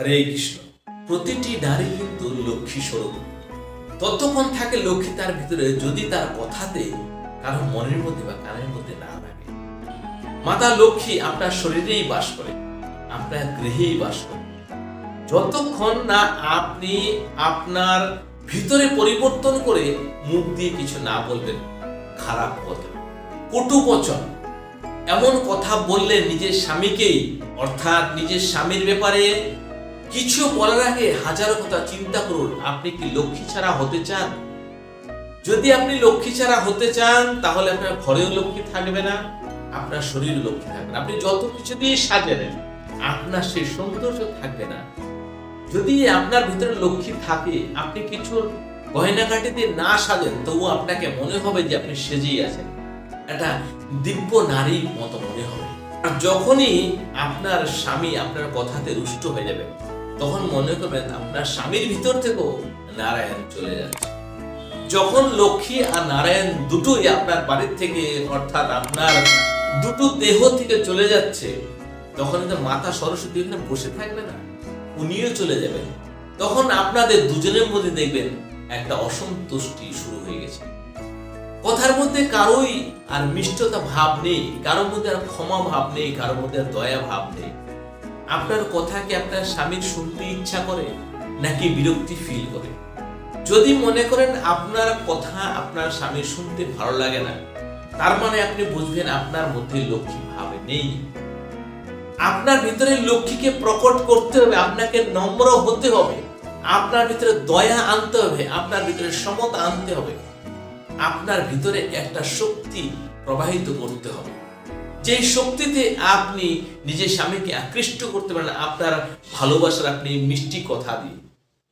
হরে কৃষ্ণ। প্রতিটি নারী কিন্তু লক্ষ্মী স্বরূপ। ততক্ষণ থাকে লক্ষ্মী তার ভিতরে যদি তার কথাতে কারও মনের মধ্যে বা কানের মধ্যে না লাগে মাতা লক্ষ্মী আপনার শরীরেই বাস করে, আপনার গৃহেই বাস করে। যতক্ষণ না আপনি আপনার ভিতরে পরিবর্তন করে মুখ দিয়ে কিছু না বলবেন, খারাপ কথা। কটু বচন এমন কথা বললে নিজের স্বামীকেই, অর্থাৎ নিজের স্বামীর ব্যাপারে কিছু বলার আগে হাজারো কথা চিন্তা করুন, আপনি কি লক্ষ্মী ছাড়া হতে চান? যদি আপনি লক্ষ্মী ছাড়া হতে চান, তাহলে আপনার ঘরেও লক্ষ্মী থাকবে না, আপনার শরীর লক্ষ্মী থাকবে আপনি যত কিছু দিয়ে সাজালেন, আপনার সেই সৌন্দর্য থাকবে না। যদি আপনার ভিতরে লক্ষ্মী থাকে, আপনি কিছু গয়নাকাটি দিয়ে না সাজেন, তবু আপনাকে মনে হবে যে আপনি সেজেই আছেন। একটা দিব্য নারীর মতো মনে হবে। আর যখনই আপনার স্বামী আপনার কথাতে রুষ্ট হয়ে যাবে তখন মনে করবেন আপনার স্বামীর ভিতর থেকেও নারায়ণ চলে যাচ্ছে। যখন লক্ষ্মী আর নারায়ণ দুটোই আপনার বাড়ির থেকে, অর্থাৎ আপনার দুটো দেহ থেকে চলে যাচ্ছে, তখন কিন্তু মাতা সরস্বতী এখানে বসে থাকবে না, উনিও চলে যাবেন। তখন আপনাদের দুজনের মধ্যে দেখবেন একটা অসন্তুষ্টি শুরু হয়ে গেছে। কথার মধ্যে কারোই আর মিষ্টতা ভাব নেই, কারোর মধ্যে আর ক্ষমা ভাব নেই, কারোর মধ্যে আর দয়া ভাব নেই। আপনার কথা কি আপনার স্বামীর শুনতে ইচ্ছা করে, নাকি বিরক্তি ফিল করে? যদি মনে করেন আপনার কথা আপনার স্বামীর শুনতে ভালো লাগে না, তার মানে আপনি বুঝবেন আপনার মধ্যে লক্ষ্মী ভাবে নেই। আপনার ভিতরে লক্ষ্মীকে প্রকট করতে হবে, আপনাকে নম্র হতে হবে, আপনার ভিতরে দয়া আনতে হবে, আপনার ভিতরে সমতা আনতে হবে। আপনার ভিতরে একটা শক্তি প্রবাহিত করতে হবে। যে শক্তিতে আপনি নিজের স্বামীকে আকৃষ্ট করতে পারেন, আপনার ভালোবাসার আপনি মিষ্টি কথা দিয়ে।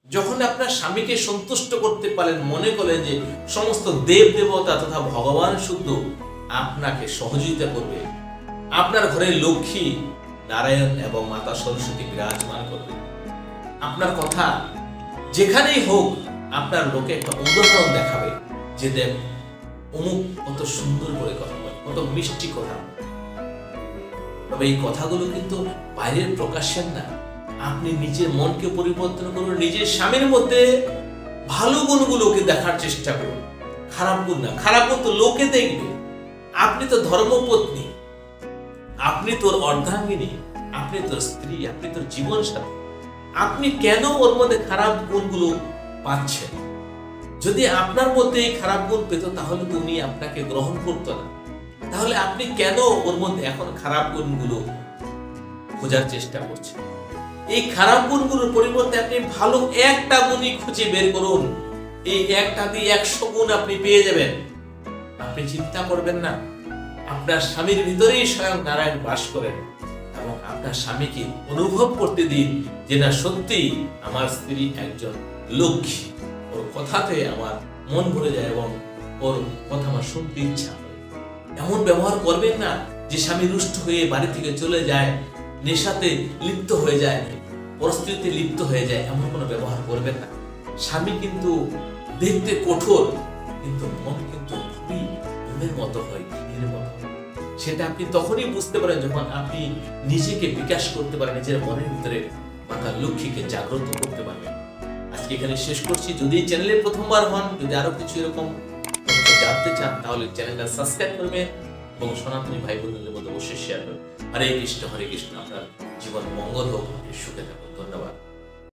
যখন আপনার স্বামীকে সন্তুষ্ট করতে পারেন, মনে করেন যে সমস্ত দেব দেবতা তথা ভগবান শুদ্ধ আপনাকে সহযোগিতা করবে। আপনার ঘরে লক্ষ্মী, নারায়ণ এবং মাতা সরস্বতী বিরাজমান করবে। আপনার কথা যেখানেই হোক, আপনার লোকে একটা উদাহরণ দেখাবে যে দেখ অমুক কত সুন্দর করে কথা বলে কত মিষ্টি কথা। তবে এই কথাগুলো কিন্তু বাইরের প্রকাশের না। আপনি নিজের মনকে পরিবর্তন করুন, নিজের স্বামীর মধ্যে ভালো গুণগুলোকে দেখার চেষ্টা করুন। খারাপ গুণ না, খারাপ গুণ তো লোকে দেখবে। আপনি তো ধর্মপত্নী, আপনি তোর অর্ধাঙ্গিনী, আপনি তোর স্ত্রী, আপনি তোর জীবন সাথী আপনি কেন ওর মধ্যে খারাপ গুণগুলো পাচ্ছেন? যদি আপনার মধ্যে এই খারাপ গুণ পেত, তাহলে উনি আপনাকে গ্রহণ করতো না। তাহলে আপনি কেন ওর মধ্যে এখন খারাপ গুণগুলো খোঁজার চেষ্টা করছেন? এই খারাপ গুণগুলোর পরিবর্তে আপনি ভালো একটা গুণই খুঁজে বের করুন। এই একটা দিয়ে একশো গুণ আপনি পেয়ে যাবেন। আপনি চিন্তা করবেন না, আপনার স্বামীর ভিতরেই স্বয়ং নারায়ণ বাস করেন এবং আপনার স্বামীকে অনুভব করতে দিন যে না সত্যি আমার স্ত্রী একজন লক্ষ্মী। ওর কথাতে আমার মন ভরে যায় এবং ওর কথা আমার শুনতে ইচ্ছা এমন ব্যবহার করবেন না যে স্বামী রুষ্ট হয়ে বাড়ি থেকে চলে যায়, নেশাতে লিপ্ত হয়ে যায় পরিস্থিতিতে লিপ্ত হয়ে যায়, এমন কোনো ব্যবহার করবেন না। স্বামী কিন্তু দেখতে কঠোর, কিন্তু মন কিন্তু খুবই মনের মতো হয় ঘিনের মতো সেটা আপনি তখনই বুঝতে পারেন যখন আপনি নিজেকে বিকাশ করতে পারেন, নিজের মনের ভিতরে মাতা লক্ষ্মীকে জাগ্রত করতে পারবেন। আজকে এখানে শেষ করছি। যদি চ্যানেলে প্রথমবার হন, যদি আরও কিছু এরকম জানতে চান, তাহলে চ্যানেলটা সাবস্ক্রাইব করবেন এবং সনাতনী ভাই বোনদের মধ্যে অবশ্যই শেয়ার করবেন। হরে কৃষ্ণ হরে কৃষ্ণ। আপনার জীবন মঙ্গল হোক সুখে থাকুন। ধন্যবাদ।